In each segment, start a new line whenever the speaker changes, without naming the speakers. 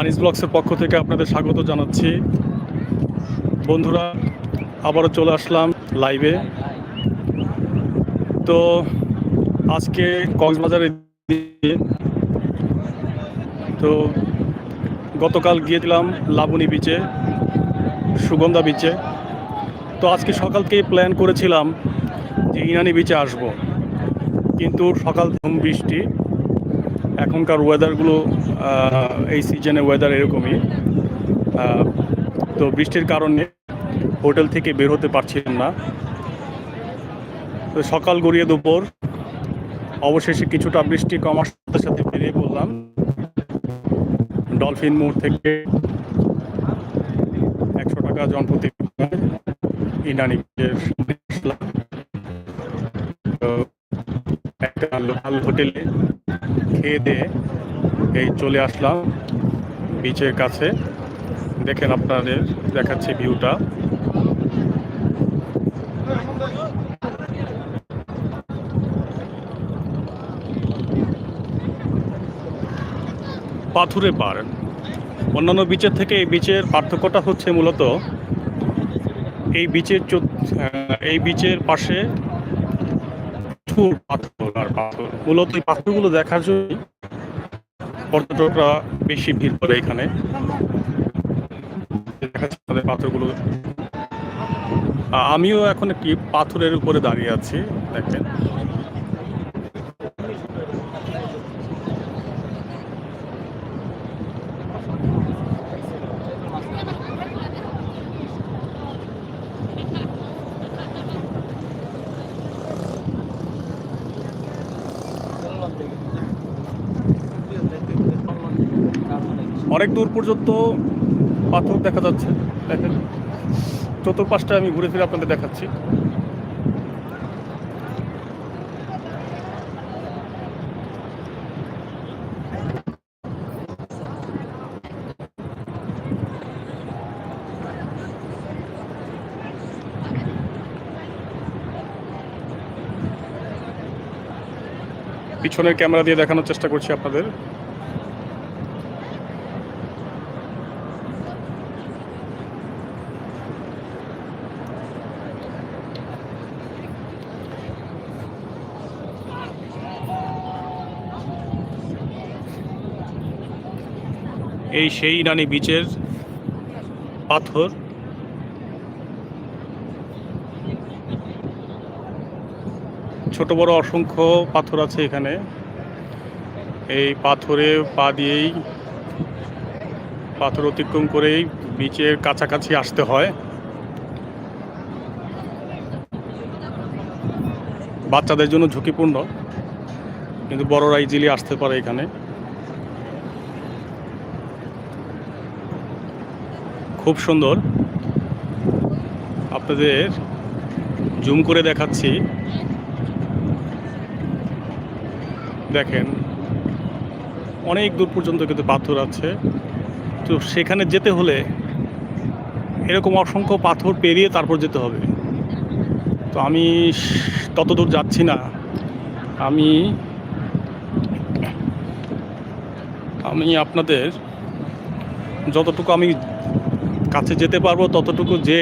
আনিস ব্লগসের পক্ষ থেকে আপনাদের স্বাগত জানাচ্ছি। বন্ধুরা, আবারও চলে আসলাম লাইভে তো আজকে কক্সবাজারে তো গতকাল গিয়েছিলাম লাবণী বিচে সুগন্ধা বিচে তো আজকে সকাল থেকে প্ল্যান করেছিলাম যে ইনানি বিচে আসব। কিন্তু সকাল ধুম বৃষ্টি। এখনকার ওয়েদারগুলো এই সিজনে ওয়েদার এরকমই। তো বৃষ্টির কারণে হোটেল থেকে বের হতে পারছিলাম না। তো সকাল গড়িয়ে দুপুর, অবশেষে কিছুটা বৃষ্টি কমার সাথে সাথে বেরিয়ে পড়লাম। ডলফিন মোড় থেকে একশো টাকা জনপ্রতি ইনানি একটা লোকাল হোটেলে খেয়ে দিয়ে এই চলে আসলাম বিচের কাছে। দেখেন আপনাদের দেখাচ্ছে ভিউটা। পাথুরে পাড় অন্যান্য বিচের থেকে এই বিচের পার্থক্যটা হচ্ছে মূলত এই বিচের এই বিচের পাশে প্রচুর পাথর আর পাথর। মূলত এই পাথরগুলো দেখার জন্য পর্যটকরা বেশি ভিড় করে এখানে। পাথরগুলো। আমিও এখন একটি পাথরের উপরে দাঁড়িয়ে আছি, দেখেন। অনেক দূর পর্যন্ত পাথর দেখা যাচ্ছে। দেখেন চতুর্পাশটা আমি ঘুরে ফিরে আপনাদের দেখাচ্ছি। পিছনের ক্যামেরা দিয়ে দেখানোর চেষ্টা করছি আপনাদের। এই সেই রানী বিচের পাথর। ছোট বড় অসংখ্য পাথর আছে এখানে। এই পাথরে পা দিয়েই, পাথর অতিক্রম করেই বিচের কাছাকাছি আসতে হয়। বাচ্চাদের জন্য ঝুঁকিপূর্ণ, কিন্তু বড়রা ইজিলি আসতে পারে এখানে। খুব সুন্দর। আপনাদের জুম করে দেখাচ্ছি। দেখেন, অনেক দূর পর্যন্ত কিন্তু পাথর আছে। তো সেখানে যেতে হলে এরকম অসংখ্য পাথর পেরিয়ে তারপর যেতে হবে। তো আমি তত দূর যাচ্ছি না। আমি আমি আপনাদের যতটুকু আমি কাছে যেতে পারব ততটুকু যে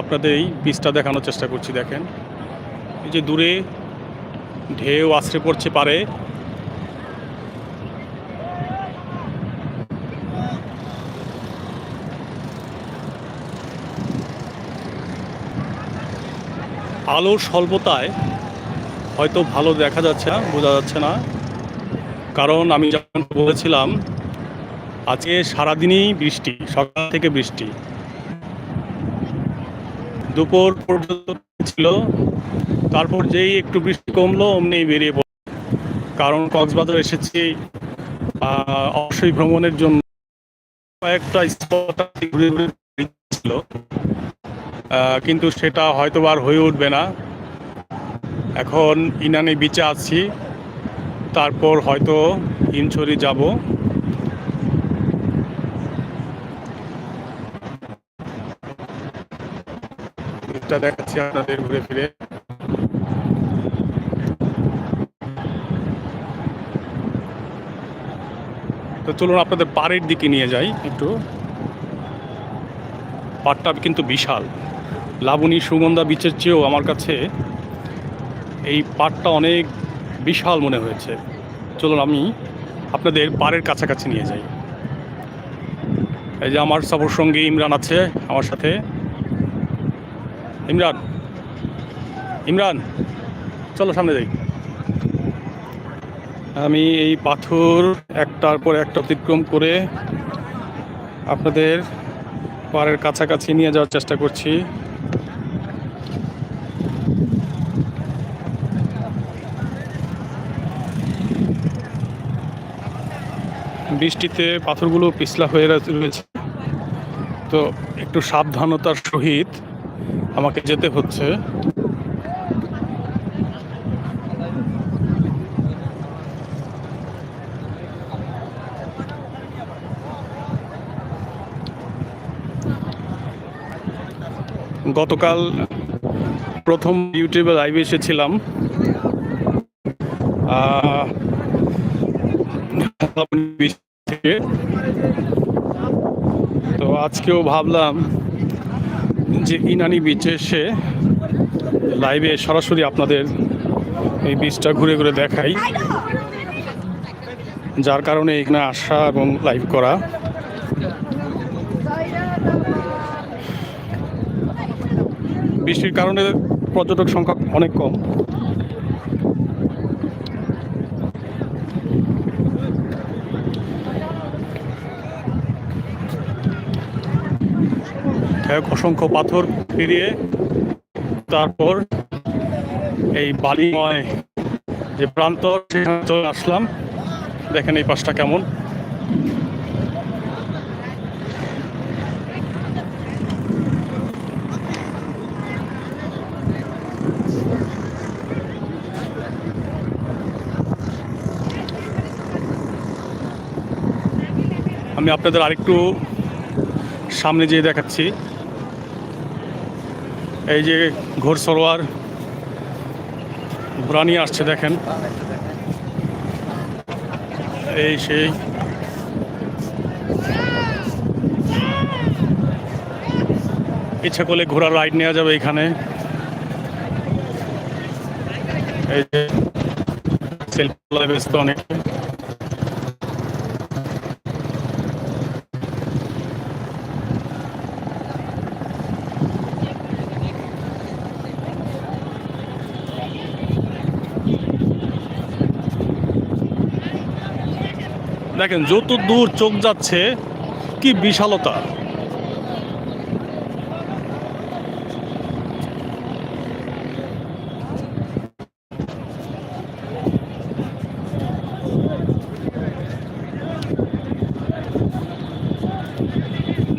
আপনাদের এই বীজটা দেখানোর চেষ্টা করছি, দেখেন। এই যে দূরে ঢেউ আশ্রে পড়ছে পারে। আলোর স্বল্পতায় হয়তো ভালো দেখা যাচ্ছে না, বোঝা যাচ্ছে না। কারণ আমি যখন বলেছিলাম আজকে সারাদিনই বৃষ্টি, সকাল থেকে বৃষ্টি। দুপুর পর্যন্ত ছিল, তারপর যেই একটু বৃষ্টি কমলো অমনি বেরিয়ে পড়ল কারণ কক্সবাজার এসেছি অবশ্যই ভ্রমণের জন্য। কয়েকটা স্পট ঘুরে ঘুরে ছিল কিন্তু সেটা হয়তো আর হয়ে উঠবে না। এখন ইনানি বিচে আছি, তারপর হয়তো ইনছড়ি যাব। এটা দেখাচ্ছি আপনাদের ঘুরে ফিরে। তো চলুন আপনাদের পাড়ের দিকে নিয়ে যাই একটু। পাড়টা কিন্তু বিশাল। লাবণী সুগন্ধা বিচের চেয়েও আমার কাছে এই পাড়টা অনেক বিশাল মনে হয়েছে। চলুন আমি আপনাদের পাড়ের কাছাকাছি নিয়ে যাই। এই যে আমার সফর সঙ্গী ইমরান আছে আমার সাথে। ইমরান। ইমরান, চলো সামনে যাই। আমি এই পাথর একটার পর একটা অতিক্রম করে আপনাদের পাড়ের কাছাকাছি নিয়ে যাওয়ার চেষ্টা করছি। বৃষ্টিতে পাথরগুলো পিছলা হয়ে রয়েছে। তো একটু সাবধানতার সহিত আমাকে যেতে হচ্ছে। গতকাল প্রথম ইউটিউবে লাইভে এসেছিলাম। তো আজকেও ভাবলাম যে ইনানি বিচে এসে লাইভে সরাসরি আপনাদের এই বিচটা ঘুরে ঘুরে দেখাই। যার কারণে এখানে আসা এবং লাইভ করা। বৃষ্টির কারণে পর্যটক সংখ্যা অনেক কম। এক অসংখ্য পাথর ফিরিয়ে তারপর এই বালিময় যে প্রান্ত সেখানে চলে আসলাম। দেখেন এই পাশটা কেমন। আমি আপনাদের আরেকটু সামনে যেয়ে দেখাচ্ছি। এই যে ঘোড়সরোয়ার ঘোড়া নিয়ে আসছে দেখেন। এই সেই। ইচ্ছা করলে ঘোড়ার রাইড নেওয়া যাবে এখানে। এই যে সেলফি ব্যস্ত অনেক। দেখেন, যত দূর চোখ যাচ্ছে, কি বিশালতা।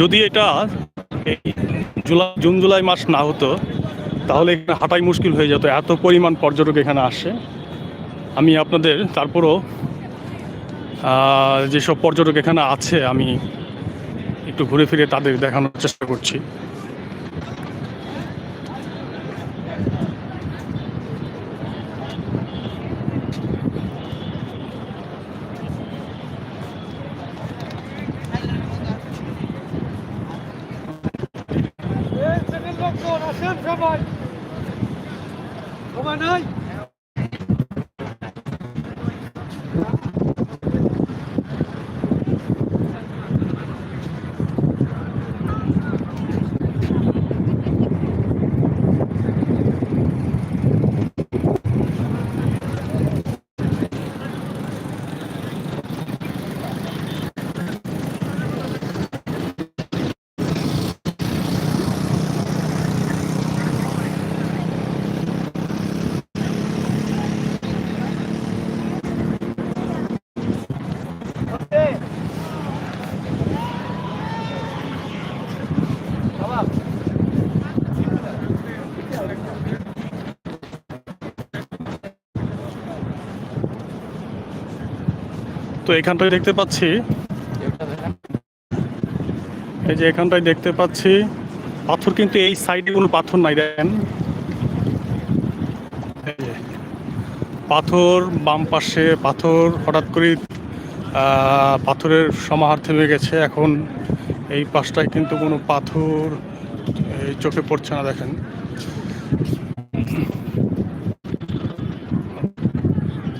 যদি এটা জুলাই, জুন, জুলাই মাস না হতো, তাহলে এখানে হাঁটাই মুশকিল হয়ে যেত। এত পরিমাণ পর্যটক এখানে আসে। আমি আপনাদের, তারপরও যেসব পর্যটক এখানে আছে, আমি একটু ঘুরে ফিরে তাদের দেখানোর চেষ্টা করছি।
এই সেকেন্ড লোকজন
তো এখানটায় দেখতে পাচ্ছি। এই যে এখানটায় দেখতে পাচ্ছি। পাথর কিন্তু এই সাইডে কোনো পাথর নাই, দেখেন। পাথর, বাম পাশে পাথর, হঠাৎ করে পাথরের সমাহার থেমে গেছে। এখন এই পাশটায় কিন্তু কোনো পাথর চোখে পড়ছে না, দেখেন।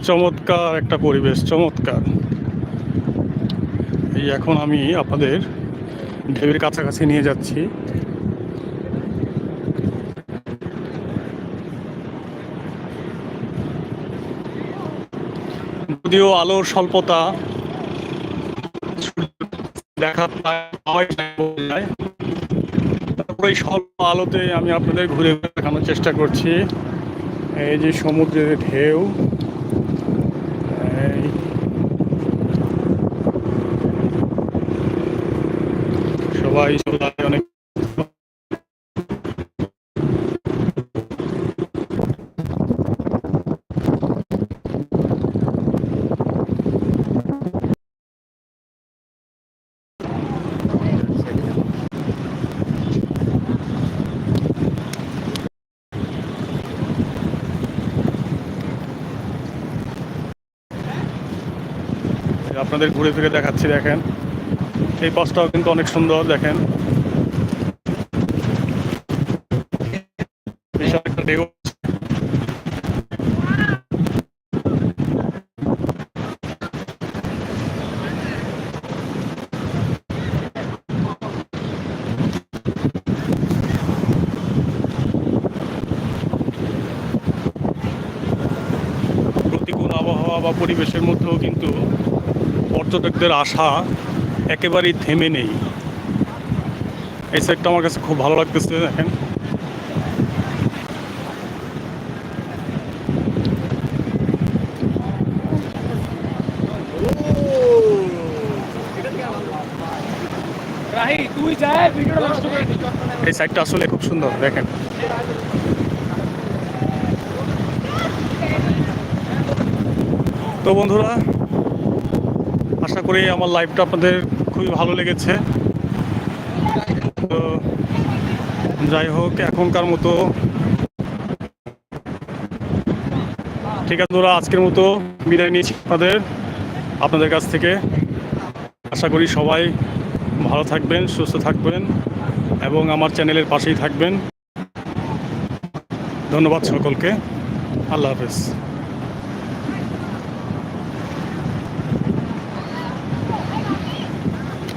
চমৎকার একটা পরিবেশ, চমৎকার। এই এখন আমি আপনাদের ঢেউয়ের কাছাকাছি নিয়ে যাচ্ছি। যদিও আলোর স্বল্পতা দেখা তারপরে স্বল্প আলোতে আমি আপনাদের ঘুরে দেখানোর চেষ্টা করছি। এই যে সমুদ্রের ঢেউ অনেক আপনাদের ঘুরে ফিরে দেখাচ্ছি দেখেন। এই পাশটাও কিন্তু অনেক সুন্দর, দেখেন। বিশাল একটা প্রতিকূল আবহাওয়া বা পরিবেশের মধ্যেও কিন্তু পর্যটকদের আশা একেবারেই থেমে নেই। এই সাইডটা আমার কাছে খুব ভালো লাগতেছে দেখেন। এই সাইডটা আসলে খুব সুন্দর দেখেন। তো বন্ধুরা আশা করি আমার লাইভটা আপনাদের খুবই ভালো লেগেছে। তো যাই হোক, এখনকার মতো ঠিক আছে বন্ধুরা, আজকের মতো বিদায় নিয়েছি আপনাদের আপনাদের কাছ থেকে। আশা করি সবাই ভালো থাকবেন, সুস্থ থাকবেন এবং আমার চ্যানেলের পাশেই থাকবেন। ধন্যবাদ সকলকে। আল্লাহ হাফেজ।